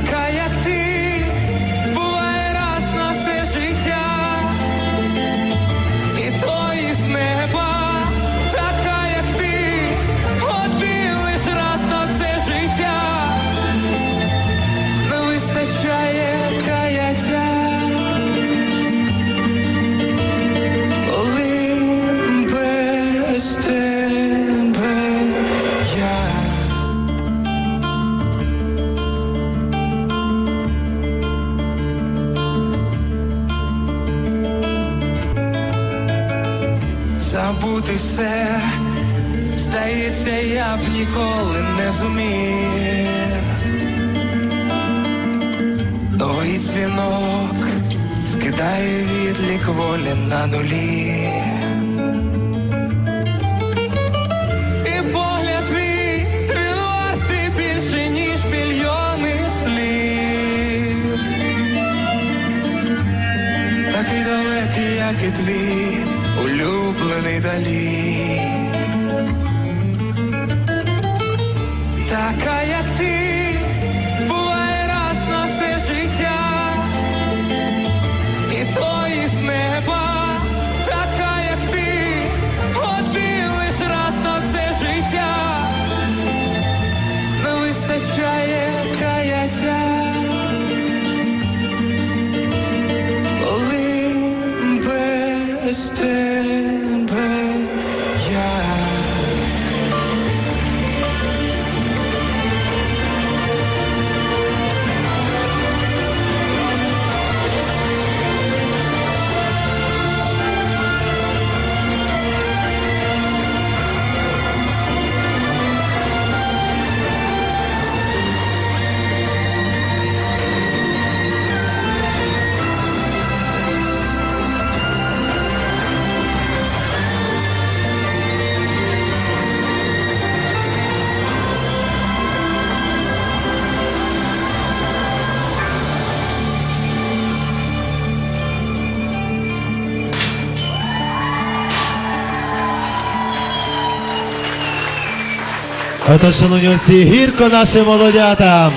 kayak забути все, здається, я б ніколи не зумів. Новий дзвінок скидає відлік волі на нулі. І погляд твій він вартий більше, ніж мільйони слів. Такий далекий, як і твій улюблений далі. twisted Отож, шановні гірко нашим молодятам.